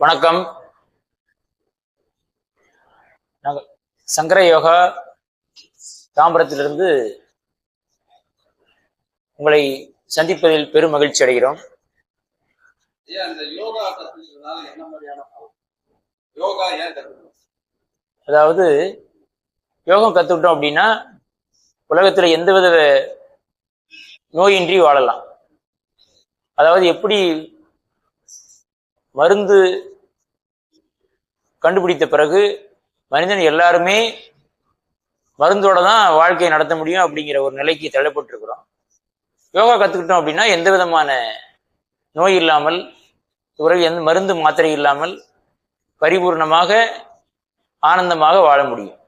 வணக்கம். நாங்கள் சங்கர யோகா தாம்பரத்திலிருந்து உங்களை சந்திப்பதில் பெரும் மகிழ்ச்சி அடைகிறோம். அதாவது யோகம் கற்றுக்கிட்டோம் அப்படின்னா உலகத்தில் எந்தவித நோயின்றி வாழலாம். அதாவது எப்படி மருந்து கண்டுபிடித்த பிறகு மனிதன் எல்லாருமே மருந்தோட தான் வாழ்க்கையை நடத்த முடியும் அப்படிங்கிற ஒரு நிலைக்கு தள்ளப்பட்டிருக்கிறோம். யோகா கற்றுக்கிட்டோம் அப்படின்னா எந்த விதமான நோய் இல்லாமல் பிறகு எந்த மருந்து மாத்திரை இல்லாமல் பரிபூர்ணமாக ஆனந்தமாக வாழ முடியும்.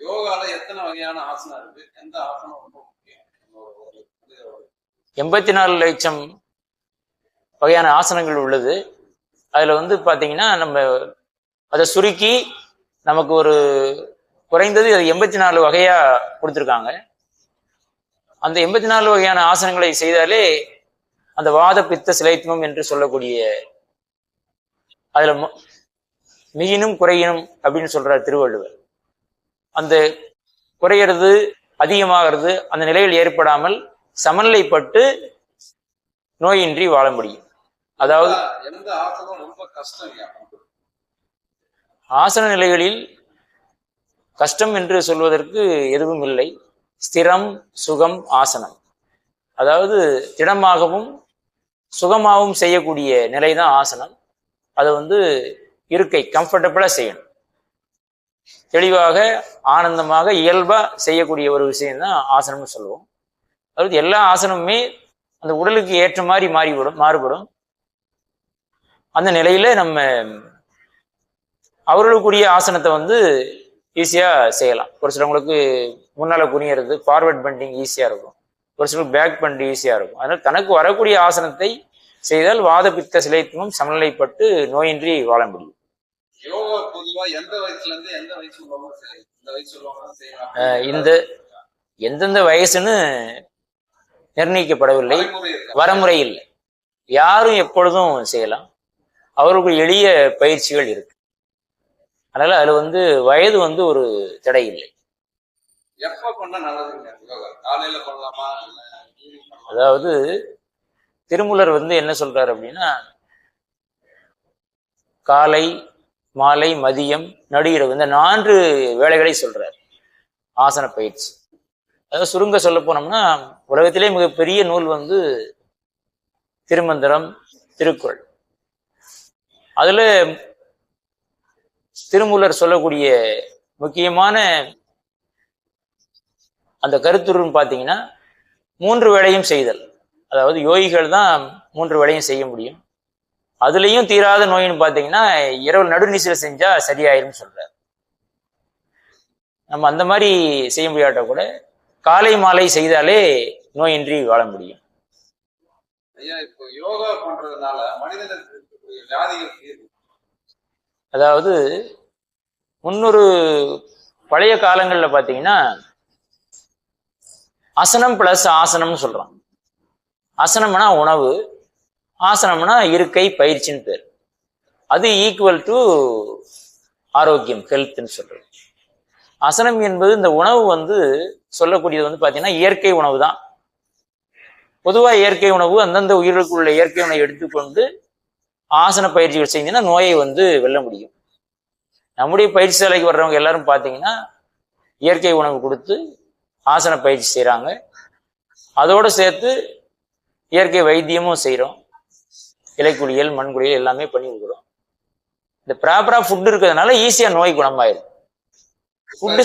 யோகால எத்தனை வகையான ஆசனம் இருக்கு? எந்த ஆசனம் ரொம்ப முக்கியம்? எண்பத்தி நாலு லட்சம் வகையான ஆசனங்கள் உள்ளது. அதில் வந்து பார்த்தீங்கன்னா நம்ம அதை சுருக்கி நமக்கு ஒரு குறைந்தது அது எண்பத்தி நாலு வகையாக கொடுத்துருக்காங்க. அந்த எண்பத்தி நாலு வகையான ஆசனங்களை செய்தாலே அந்த வாத பித்த சிலைத்துவம் என்று சொல்லக்கூடிய அதில் மிகினும் குறையினும் அப்படின்னு சொல்கிறார் திருவள்ளுவர். அந்த குறையிறது அதிகமாகிறது அந்த நிலையில் ஏற்படாமல் சமநிலைப்பட்டு நோயின்றி வாழ முடியும். அதாவது எந்த ஆசனம் ரொம்ப கஷ்டம்? ஆசன நிலைகளில் கஷ்டம் என்று சொல்வதற்கு எதுவும் இல்லை. ஸ்திரம் சுகம் ஆசனம். அதாவது திடமாகவும் சுகமாகவும் செய்யக்கூடிய நிலை தான் ஆசனம். அதை வந்து இருக்கை கம்ஃபர்டபுளாக செய்யணும். தெளிவாக ஆனந்தமாக இயல்பா செய்யக்கூடிய ஒரு விஷயம் தான் ஆசனம்னு சொல்லுவோம். அதாவது எல்லா ஆசனமுமே அந்த உடலுக்கு ஏற்ற மாதிரி மாறிவிடும் மாறுபடும். அந்த நிலையில நம்ம அவர்களுக்குரிய ஆசனத்தை வந்து ஈஸியா செய்யலாம். ஒரு சிலவங்களுக்கு முன்னால குனியறது ஃபார்வர்ட் பண்டிங் ஈஸியா இருக்கும். ஒரு சிலருக்கு பேக் பண்ட் ஈஸியா இருக்கும். அதனால தனக்கு வரக்கூடிய ஆசனத்தை செய்தால் வாத பித்த சிலைத்துவம் சமநிலைப்பட்டு நோயின்றி வாழ முடியும். இந்த எந்தெந்த வயசுன்னு நிர்ணயிக்கப்படவில்லை? வரமுறை இல்லை. யாரும் எப்பொழுதும் செய்யலாம். அவருக்கு எளிய பயிற்சிகள் இருக்கு. அதனால அதுல வந்து வயது வந்து ஒரு தடை இல்லை? அதாவது திருமூலர் வந்து என்ன சொல்றாரு அப்படின்னா காலை மாலை மதியம் நடு இரவு இந்த நான்கு வேலைகளை சொல்றார். ஆசன பயிற்சி. அதாவது சுருங்க சொல்ல போனோம்னா உலகத்திலே மிகப்பெரிய நூல் வந்து திருமந்திரம் திருக்குறள். அதுல திருமூலர் சொல்லக்கூடிய முக்கியமான அந்த கருத்துருன்னு பார்த்தீங்கன்னா மூன்று வேளையும் செய்தல். அதாவது யோகிகள் தான் மூன்று வேளையும் செய்ய முடியும். அதுலேயும் தீராத நோயின்னு பார்த்தீங்கன்னா இரவு நடுநீசில் செஞ்சா சரியாயிரும்னு சொல்கிறார் நம்ம அந்த மாதிரி செய்ய முடியாட்ட கூட காலை மாலை செய்தாலே நோயின்றி வாழ முடியும். ஐயா இப்போ யோகா பண்றதுனால மனிதனுக்கு அதாவது முன்னொரு பழைய காலங்களில் பார்த்தீங்கன்னா அசனம் பிளஸ் ஆசனம்னு சொல்கிறோம் அசனம்னா உணவு ஆசனம்னா இருக்கை பயிற்சின்னு பேர். அது ஈக்குவல் டு ஆரோக்கியம் ஹெல்த்னு சொல்றது. அசனம் என்பது இந்த உணவு வந்து சொல்லக்கூடியது வந்து பார்த்தீங்கன்னா இயற்கை உணவு தான் பொதுவாக இயற்கை உணவு அந்தந்த உயிர்களுக்குள்ள இயற்கை உணவை எடுத்துக்கொண்டு ஆசன பயிற்சிகள் செஞ்சீங்கன்னா நோயை வந்து வெல்ல முடியும். நம்முடைய பயிற்சி சாலைக்கு வர்றவங்க எல்லாரும் பார்த்தீங்கன்னா இயற்கை உணவு கொடுத்து ஆசன பயிற்சி செய்கிறாங்க அதோடு சேர்த்து இயற்கை வைத்தியமும் செய்கிறோம் இலைக்குளியல் மண்குளியல் எல்லாமே பண்ணி கொடுக்குறோம். இந்த ப்ராப்பராக ஃபுட் இருக்கிறதுனால ஈஸியாக நோய் குணமாயிடும் ஃபுட்டு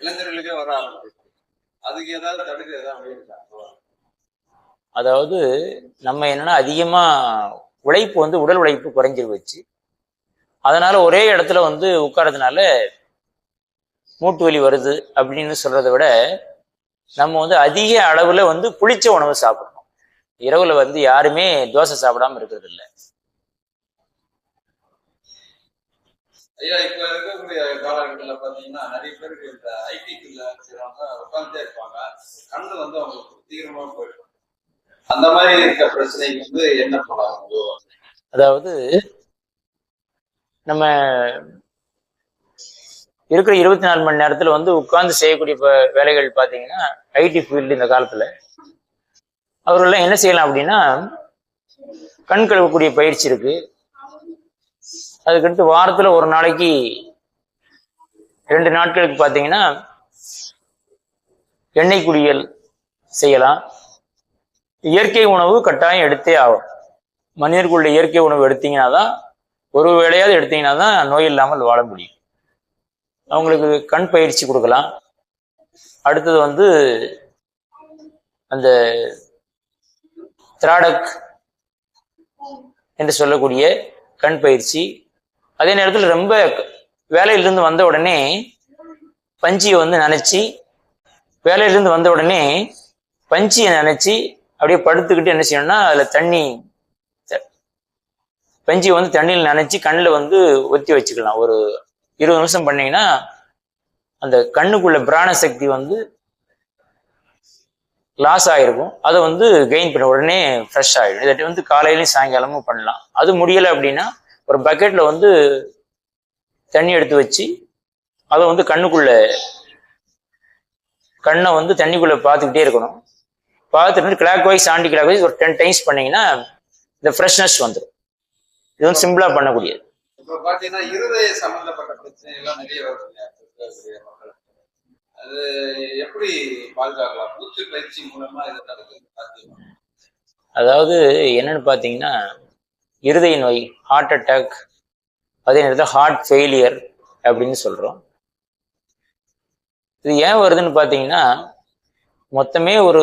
இளைஞர்களுக்கே வர ஆரம்பிச்சு அதுக்கு ஏதாவது தடுக்க ஏதாவது அதாவது நம்ம என்னன்னா அதிகமா உழைப்பு வந்து உடல் உழைப்பு குறைஞ்சிரு வச்சு அதனால ஒரே இடத்துல வந்து உட்கார்றதுனால மூட்டு வலி வருது அப்படின்னு சொல்றதை விட நம்ம வந்து அதிக அளவுல வந்து புளிச்ச உணவு சாப்பிடணும். இரவுல வந்து யாருமே தோசை சாப்பிடாம இருக்கிறது இல்லை ஐயா இப்ப இருக்கக்கூடிய காலகட்டத்துல பாத்தீங்கன்னா நிறைய பேருக்கு இந்த ஐடி ஃபீல்ட்ல செய்றவங்க உட்கார்ந்துட்டே இருப்பாங்க. கண்ணு வந்து அவங்களுக்கு தீவிரமா போயிடும். அந்த மாதிரி இருக்க பிரச்சனைக்கு வந்து என்ன பண்ணலாம் அதாவது நம்ம இருக்கிற இருபத்தி நாலு மணி நேரத்துல வந்து உட்கார்ந்து செய்யக்கூடிய வேலைகள் பார்த்தீங்கன்னா ஐடி ஃபீல்டு இந்த காலத்துல. அவர்கள்லாம் என்ன செய்யலாம் அப்படின்னா கண் கழுவக்கூடிய பயிற்சி இருக்கு. அதுக்கடுத்து வாரத்துல ஒரு நாளைக்கு ரெண்டு நாட்களுக்கு பார்த்தீங்கன்னா எண்ணெய் குளியல் செய்யலாம். இயற்கை உணவு கட்டாயம் எடுத்தே ஆகும் மனிதர்களுடைய இயற்கை உணவு எடுத்தீங்கன்னா தான் ஒரு வேளையாவது எடுத்தீங்கன்னா தான் நோய் இல்லாமல் வாழ முடியும். அவங்களுக்கு கண் பயிற்சி கொடுக்கலாம். அடுத்தது வந்து அந்த திராடக் என்று சொல்லக்கூடிய கண் பயிற்சி. அதே நேரத்தில் ரொம்ப வேலையிலிருந்து வந்த உடனே பஞ்சியை வந்து நனைச்சி வேலையிலிருந்து வந்த உடனே பஞ்சியை நினைச்சி அப்படியே படுத்துக்கிட்டு என்ன செய்யணும்னா அதுல தண்ணி த- வந்து தண்ணியில் நனைச்சி கண்ணில் வந்து ஒத்தி வச்சுக்கலாம். ஒரு இருபது நிமிஷம் பண்ணீங்கன்னா அந்த கண்ணுக்குள்ள பிராண சக்தி வந்து லாஸ் ஆகிருக்கும் அதை வந்து கெயின் பண்ண உடனே ஃப்ரெஷ் ஆகிடும் இதை வந்து காலையிலையும் சாயங்காலமும் பண்ணலாம். அது முடியலை அப்படின்னா ஒரு பக்கெட்டில் வந்து தண்ணி எடுத்து வச்சு அதை வந்து கண்ணுக்குள்ள கண்ணை வந்து தண்ணிக்குள்ளே பார்த்துக்கிட்டே இருக்கணும். பார்த்துட்டு clockwise aunty clock wise ஒரு டென் டைம்ஸ் பண்ணீங்கன்னா இந்த ஃப்ரெஷ்னஸ் வந்துடும் இது வந்து சிம்பிளா பண்ணக்கூடியது இப்ப பாத்தீங்கன்னா இருதய சம்பந்தப்பட்ட பிரச்சனை எல்லாம் நிறைய வருது இல்லையா? இருக்கக்கூடிய மக்களுக்கு. அது எப்படி பாதுகாக்கலாம் மூச்சு பயிற்சி மூலமா இதை தடுக்க சாத்தியமா அதாவது என்னன்னு பார்த்தீங்கன்னா இருதய நோய் ஹார்ட் அட்டாக் அதே நேரத்தில் ஹார்ட் ஃபெயிலியர் அப்படின்னு சொல்கிறோம் இது ஏன் வருதுன்னு பார்த்தீங்கன்னா மொத்தமே ஒரு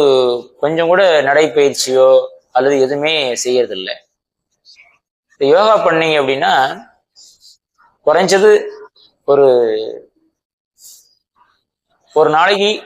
கொஞ்சம் கூட நடைப்பயிற்சியோ அல்லது எதுவுமே செய்யறதில்ல. யோகா பண்ணீங்க அப்படின்னா குறைஞ்சது ஒரு ஒரு நாளைக்கு